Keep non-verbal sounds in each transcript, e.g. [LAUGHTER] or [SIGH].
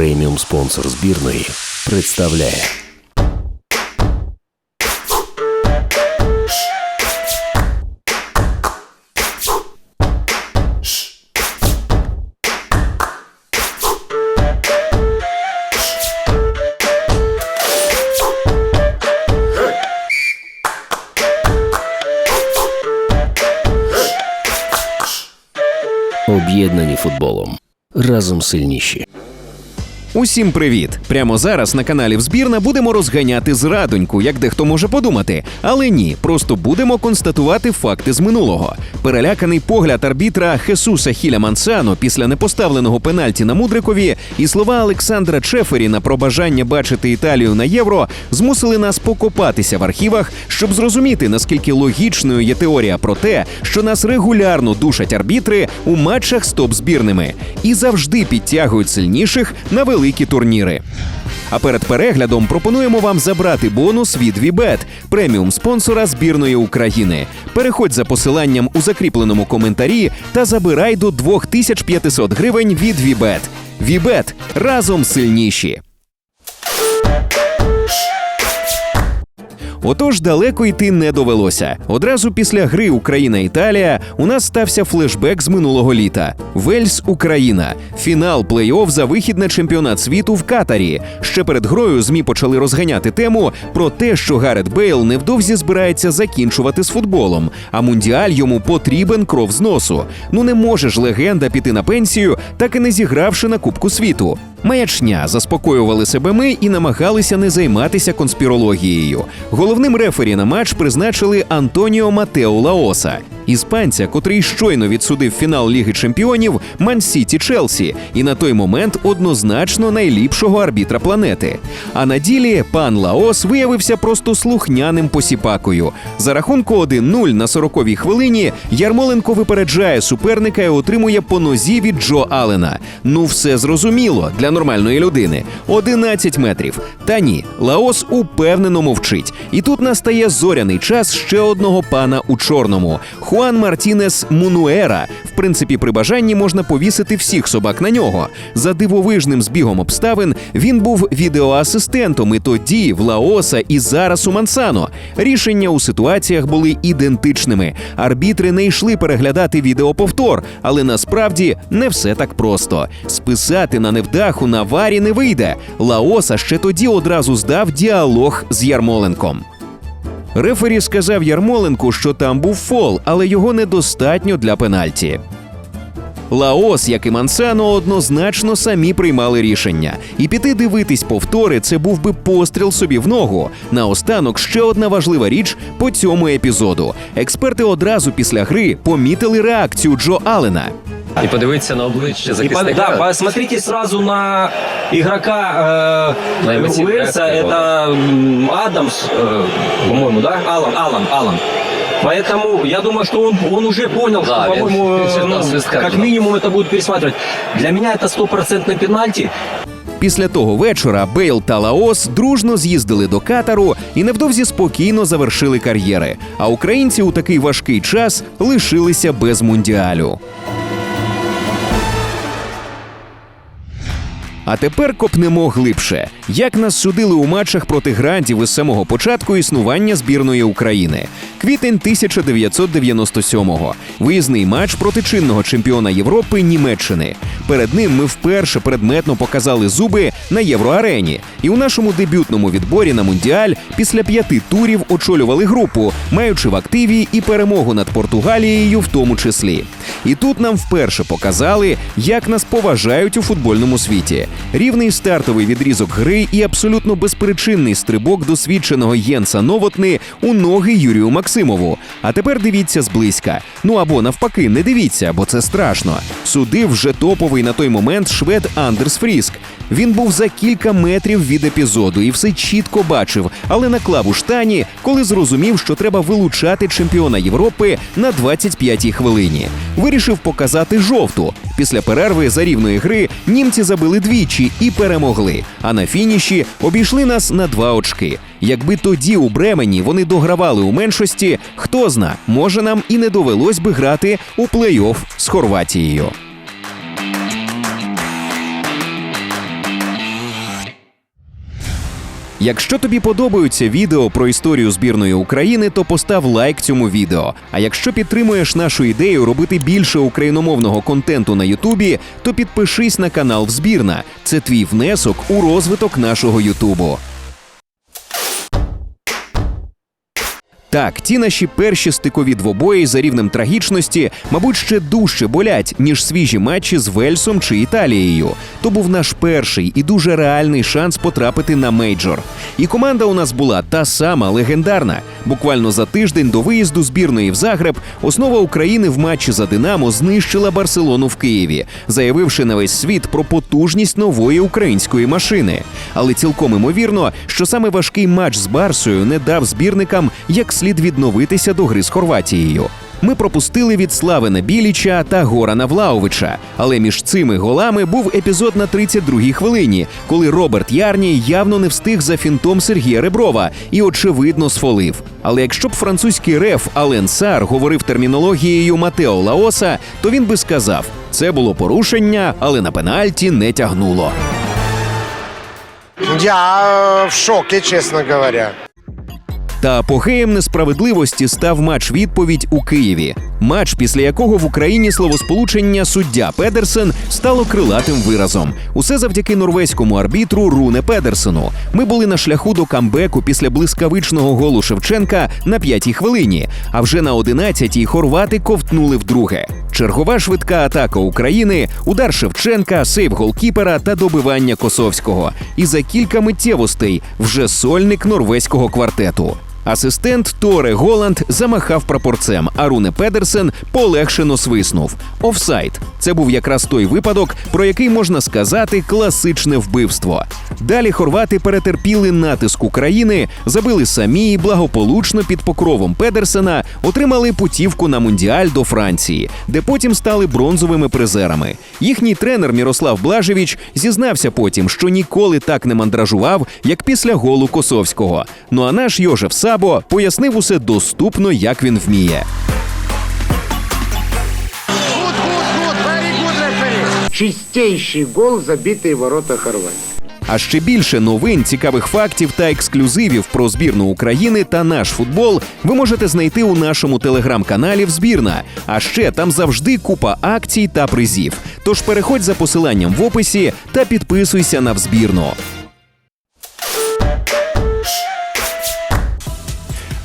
преміум спонсор збірної, представляє. Об'єднані футболом. Разом сильніші. Усім привіт! Прямо зараз на каналі Взбірна будемо розганяти зрадоньку, як дехто може подумати. Але ні, просто будемо констатувати факти з минулого. Переляканий погляд арбітра Хесуса Хіля Мансано після непоставленого пенальті на Мудрикові і слова Олександра Чеферіна про бажання бачити Італію на євро змусили нас покопатися в архівах, щоб зрозуміти наскільки логічною є теорія про те, що нас регулярно душать арбітри у матчах з топ-збірними і завжди підтягують сильніших на великі турніри. А перед переглядом пропонуємо вам забрати бонус від Вібет, преміум спонсора збірної України. Переходь за посиланням у закріпленому коментарі та забирай до 2500 гривень від Вібет. Вібет разом сильніші. Отож, далеко йти не довелося. Одразу після гри Україна-Італія у нас стався флешбек з минулого літа. Вельс Україна, фінал плей-офф за вихід на чемпіонат світу в Катарі. Ще перед грою змі почали розганяти тему про те, що Гарет Бейл невдовзі збирається закінчувати з футболом, а мундіаль йому потрібен кров з носу. Ну не може ж легенда піти на пенсію, так і не зігравши на Кубку світу. Маячня заспокоювали себе ми і намагалися не займатися конспірологією. Головним рефері на матч призначили Антоніо Матео Лаоса, іспанця, котрий щойно відсудив фінал Ліги Чемпіонів Ман-Сіті Челсі, і на той момент однозначно найліпшого арбітра планети. А на ділі пан Лаос виявився просто слухняним посіпакою. За рахунку 1-0 на 40-й хвилині Ярмоленко випереджає суперника і отримує по нозі від Джо Алена. Ну, все зрозуміло для нормальної людини. 11 метрів. Та ні, Лаос упевнено мовчить. І тут настає зоряний час ще одного пана у чорному Хуан Мартінес Мунуера. В принципі, при бажанні можна повісити всіх собак на нього. За дивовижним збігом обставин він був відеоасистентом і тоді в Лаоса і зараз у Мансано. Рішення у ситуаціях були ідентичними. Арбітри не йшли переглядати відеоповтор, але насправді не все так просто. Списати на невдаху на варі не вийде. Лаоса ще тоді одразу здав діалог з Ярмоленком. Рефері сказав Ярмоленку, що там був фол, але його недостатньо для пенальті. Лаос, як і Мансано, однозначно самі приймали рішення. І піти дивитись повтори це був би постріл собі в ногу. Наостанок ще одна важлива річ по цьому епізоду. Експерти одразу після гри помітили реакцію Джо Аллена. І подивитися на обличчя И по- захисника. да, посмотрите сразу на игрока э, На эмоциональную Уэльса, реакцию, это м, Адамс, э, по-моему, да? Алан, Алан, Алан. Поэтому я думаю, что он, он уже понял, Да, что, по-моему, он- [LAUGHS] э, он ну, свистка как туда. минимум это будут пересматривать. Для меня это стопроцентный пенальти. Після того вечора Бейл та Лаос дружно з'їздили до Катару і невдовзі спокійно завершили кар'єри. А українці у такий важкий час лишилися без мундіалю. А тепер копнемо глибше. Як нас судили у матчах проти грантів із самого початку існування збірної України. Квітень 1997-го. Виїзний матч проти чинного чемпіона Європи Німеччини. Перед ним ми вперше предметно показали зуби на євроарені. І у нашому дебютному відборі на мундіаль після п'яти турів очолювали групу, маючи в активі і перемогу над Португалією, в тому числі. І тут нам вперше показали, як нас поважають у футбольному світі. Рівний стартовий відрізок гри і абсолютно безпричинний стрибок досвідченого Єнса Новотни у ноги Юрію Максимову. А тепер дивіться зблизька. Ну або навпаки, не дивіться, бо це страшно. Судив вже топовий на той момент швед Андерс Фріск. Він був за кілька метрів від епізоду і все чітко бачив, але наклав у штані, коли зрозумів, що треба вилучати чемпіона Європи на 25-й хвилині. Вирішив показати жовту. Після перерви за рівної гри німці забили двічі і перемогли. А на фініші обійшли нас на два очки. Якби тоді у Бремені вони догравали у меншості, хто зна, може нам і не довелось би грати у плей-офф з Хорватією. Якщо тобі подобаються відео про історію збірної України, то постав лайк цьому відео. А якщо підтримуєш нашу ідею робити більше україномовного контенту на Ютубі, то підпишись на канал Взбірна. Це твій внесок у розвиток нашого Ютубу. Так, ті наші перші стикові двобої за рівнем трагічності, мабуть, ще дужче болять, ніж свіжі матчі з Вельсом чи Італією. То був наш перший і дуже реальний шанс потрапити на мейджор. І команда у нас була та сама легендарна. Буквально за тиждень до виїзду збірної в Загреб основа України в матчі за Динамо знищила Барселону в Києві, заявивши на весь світ про потужність нової української машини. Але цілком імовірно, що саме важкий матч з Барсою не дав збірникам як слід відновитися до гри з Хорватією. Ми пропустили від Славена Біліча та Горана Влаовича. Але між цими голами був епізод на 32-й хвилині, коли Роберт Ярні явно не встиг за фінтом Сергія Реброва і очевидно сфолив. Але якщо б французький реф Ален Сар говорив термінологією Матео Лаоса, то він би сказав: це було порушення, але на пенальті не тягнуло. Я э, в шоке, честно говоря. Та апогеєм несправедливості став матч відповідь у Києві. Матч, після якого в Україні словосполучення суддя Педерсен стало крилатим виразом. Усе завдяки норвезькому арбітру Руне Педерсену. Ми були на шляху до камбеку після блискавичного голу Шевченка на п'ятій хвилині. А вже на одинадцятій хорвати ковтнули вдруге. Чергова швидка атака України, удар Шевченка, сейв голкіпера та добивання Косовського. І за кілька миттєвостей вже сольник норвезького квартету. Асистент Торе Голланд замахав прапорцем, а Руне Педерсен полегшено свиснув. Офсайд. Це був якраз той випадок, про який можна сказати класичне вбивство. Далі хорвати перетерпіли натиск України, забили самі і благополучно під покровом Педерсена отримали путівку на мундіаль до Франції, де потім стали бронзовими призерами. Їхній тренер Мірослав Блажевіч зізнався потім, що ніколи так не мандражував, як після голу Косовського. Ну а наш Йожеф Сабо пояснив усе доступно, як він вміє. Чистейший гол, забитый в ворота Хорватии. А ще більше новин, цікавих фактів та ексклюзивів про збірну України та наш футбол ви можете знайти у нашому телеграм-каналі Взбірна. А ще там завжди купа акцій та призів. Тож переходь за посиланням в описі та підписуйся на взбірну.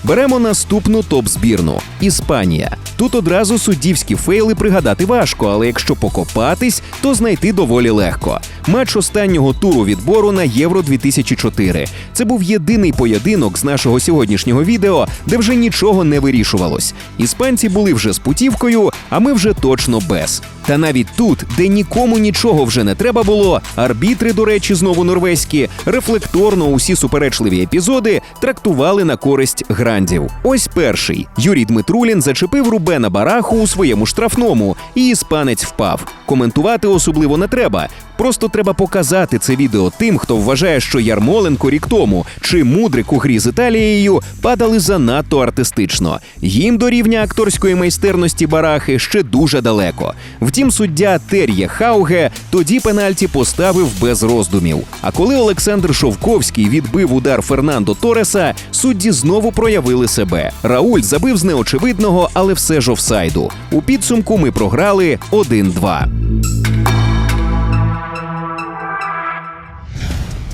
Беремо наступну топ-збірну Іспанія. Тут одразу суддівські фейли пригадати важко, але якщо покопатись, то знайти доволі легко. Матч останнього туру відбору на Євро 2004. Це був єдиний поєдинок з нашого сьогоднішнього відео, де вже нічого не вирішувалось. Іспанці були вже з путівкою, а ми вже точно без. Та навіть тут, де нікому нічого вже не треба було, арбітри, до речі, знову норвезькі, рефлекторно усі суперечливі епізоди трактували на користь грандів. Ось перший Юрій Дмитрулін зачепив Рубена Бараху у своєму штрафному, і іспанець впав. Коментувати особливо не треба. Просто треба показати це відео тим, хто вважає, що Ярмоленко рік тому чи Мудрик у грі з Італією падали занадто артистично. Їм до рівня акторської майстерності барахи ще дуже далеко. Втім, суддя Тер'є Хауге тоді пенальті поставив без роздумів. А коли Олександр Шовковський відбив удар Фернандо Тореса, судді знову проявили себе. Рауль забив з неочевидного, але все ж офсайду. У підсумку ми програли 1-2.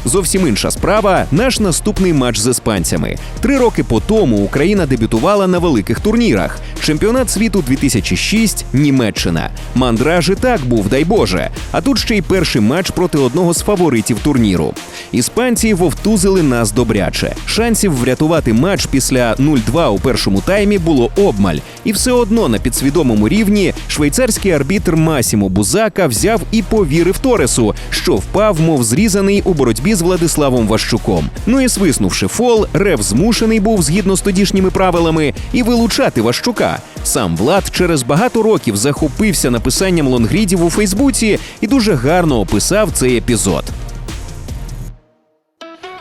Зовсім інша справа наш наступний матч з іспанцями. Три роки по тому Україна дебютувала на великих турнірах. Чемпіонат світу 2006 Німеччина. Мандраж і так був, дай Боже. А тут ще й перший матч проти одного з фаворитів турніру. Іспанці вовтузили нас добряче. Шансів врятувати матч після 0-2 у першому таймі було обмаль. І все одно на підсвідомому рівні швейцарський арбітр Масімо Бузака взяв і повірив Торесу, що впав, мов зрізаний у боротьбі з Владиславом Ващуком. Ну і свиснувши фол, Рев змушений був згідно з тодішніми правилами і вилучати Ващука. Сам Влад через багато років захопився написанням лонгрідів у Фейсбуці і дуже гарно описав цей епізод.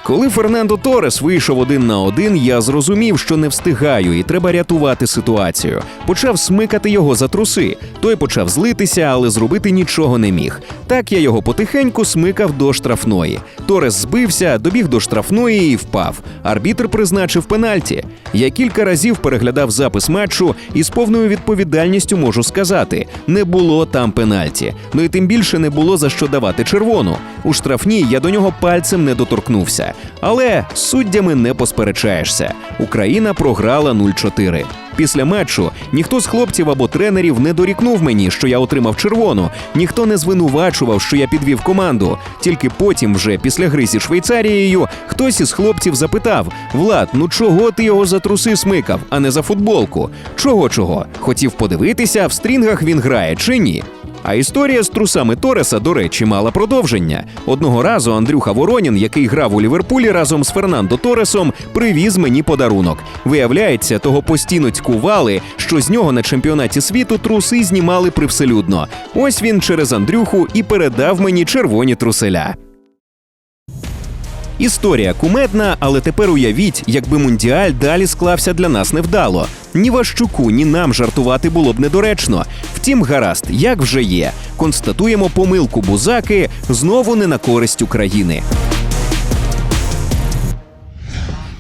Коли Фернандо Торес вийшов один на один, я зрозумів, що не встигаю, і треба рятувати ситуацію. Почав смикати його за труси. Той почав злитися, але зробити нічого не міг. Так я його потихеньку смикав до штрафної. Торес збився, добіг до штрафної і впав. Арбітр призначив пенальті. Я кілька разів переглядав запис матчу і з повною відповідальністю можу сказати: не було там пенальті. Ну і тим більше не було за що давати червону. У штрафній я до нього пальцем не доторкнувся. Але суддями не посперечаєшся. Україна програла 0-4. Після матчу ніхто з хлопців або тренерів не дорікнув мені, що я отримав червону, ніхто не звинувачував, що я підвів команду. Тільки потім, вже після гри зі Швейцарією, хтось із хлопців запитав: Влад, ну чого ти його за труси смикав, а не за футболку? Чого чого? Хотів подивитися, в стрінгах він грає чи ні? А історія з трусами Тореса, до речі, мала продовження. Одного разу Андрюха Воронін, який грав у Ліверпулі разом з Фернандо Торесом, привіз мені подарунок. Виявляється, того постійно цькували, що з нього на чемпіонаті світу труси знімали привселюдно. Ось він через Андрюху і передав мені червоні труселя. Історія кумедна, але тепер уявіть, якби мундіаль далі склався для нас невдало. Ні Ващуку, ні нам жартувати було б недоречно. Втім, гаразд, як вже є. Констатуємо помилку бузаки знову не на користь України.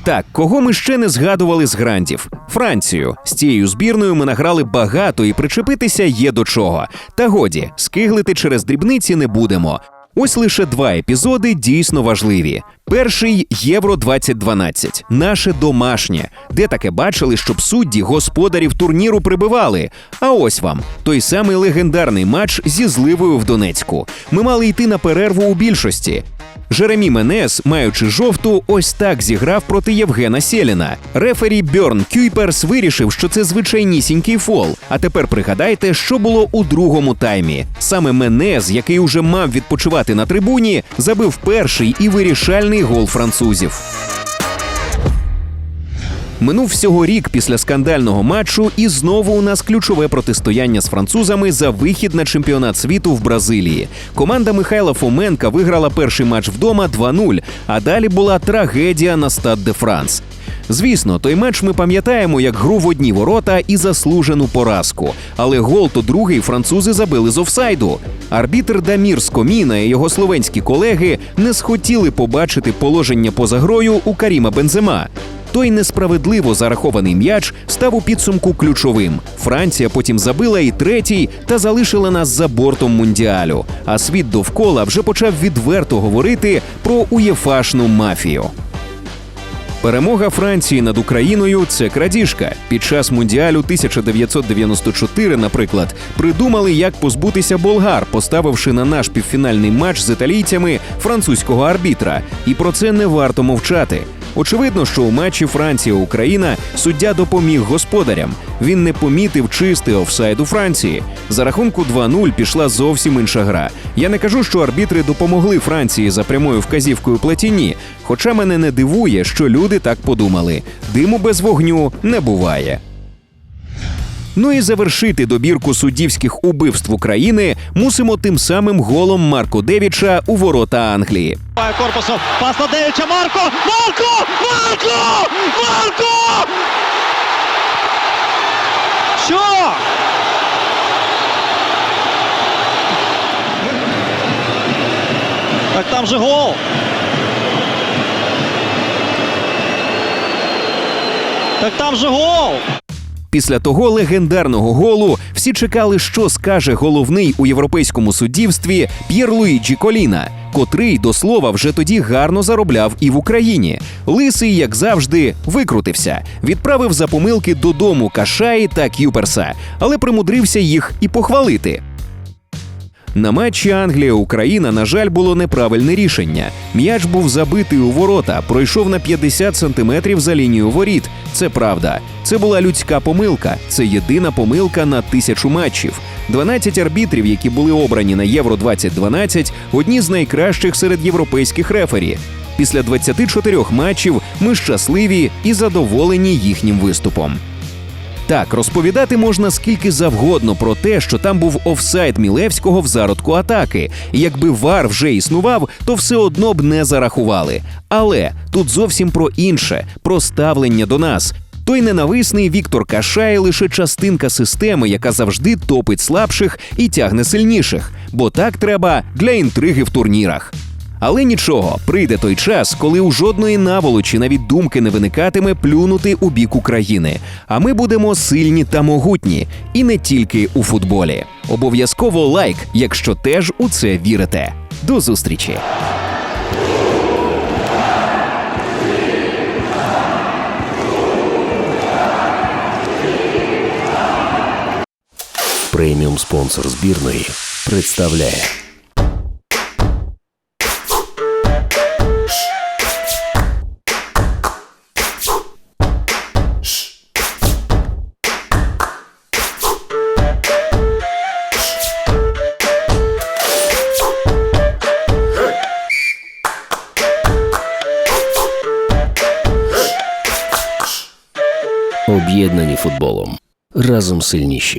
Так, кого ми ще не згадували з грандів? Францію. З цією збірною ми награли багато і причепитися є до чого. Та годі, скиглити через дрібниці не будемо. Ось лише два епізоди дійсно важливі. Перший Євро 2012 наше домашнє, де таке бачили, щоб судді господарів турніру прибивали. А ось вам той самий легендарний матч зі зливою в Донецьку. Ми мали йти на перерву у більшості. Жеремі Менес, маючи жовту, ось так зіграв проти Євгена Сєліна. Рефері Бьорн Кюйперс вирішив, що це звичайнісінький фол. А тепер пригадайте, що було у другому таймі. Саме Менес, який уже мав відпочивати на трибуні, забив перший і вирішальний гол французів. Минув всього рік після скандального матчу, і знову у нас ключове протистояння з французами за вихід на чемпіонат світу в Бразилії. Команда Михайла Фоменка виграла перший матч вдома 2-0, а далі була трагедія на стад де Франс. Звісно, той матч ми пам'ятаємо як гру в одні ворота і заслужену поразку. Але гол то другий французи забили з офсайду. Арбітр Дамір Скоміна і його словенські колеги не схотіли побачити положення поза грою у Каріма Бензема. Той несправедливо зарахований м'яч став у підсумку ключовим. Франція потім забила і третій та залишила нас за бортом мундіалю. А світ довкола вже почав відверто говорити про уєфашну мафію. Перемога Франції над Україною це крадіжка. Під час мундіалю 1994, наприклад, придумали, як позбутися болгар, поставивши на наш півфінальний матч з італійцями французького арбітра. І про це не варто мовчати. Очевидно, що у матчі Франція-Україна суддя допоміг господарям. Він не помітив чистий офсайд у Франції. За рахунку 2-0 пішла зовсім інша гра. Я не кажу, що арбітри допомогли Франції за прямою вказівкою платіні. Хоча мене не дивує, що люди так подумали: диму без вогню не буває. Ну і завершити добірку суддівських убивств України мусимо тим самим голом Марко Девіча у ворота Англії. корпусом. Пас на Девича. Марко! Марко! Марко! Марко! Що? Так там же гол. Так там же гол. Після того легендарного голу всі чекали, що скаже головний у європейському суддівстві П'єр Луїджі Коліна, котрий до слова вже тоді гарно заробляв і в Україні. Лисий, як завжди, викрутився, відправив за помилки додому Кашаї та Кюперса, але примудрився їх і похвалити. На матчі Англія-Україна, на жаль, було неправильне рішення. М'яч був забитий у ворота, пройшов на 50 сантиметрів за лінію воріт. Це правда. Це була людська помилка. Це єдина помилка на тисячу матчів. 12 арбітрів, які були обрані на Євро 2012, одні з найкращих серед європейських рефері. Після 24 матчів ми щасливі і задоволені їхнім виступом. Так, розповідати можна скільки завгодно про те, що там був офсайд Мілевського в зародку атаки. Якби вар вже існував, то все одно б не зарахували. Але тут зовсім про інше, про ставлення до нас. Той ненависний Віктор Кашай лише частинка системи, яка завжди топить слабших і тягне сильніших, бо так треба для інтриги в турнірах. Але нічого, прийде той час, коли у жодної наволочі навіть думки не виникатиме плюнути у бік України. А ми будемо сильні та могутні, і не тільки у футболі. Обов'язково лайк, якщо теж у це вірите. До зустрічі! Преміум спонсор збірної представляє футболом. Разом сильніші.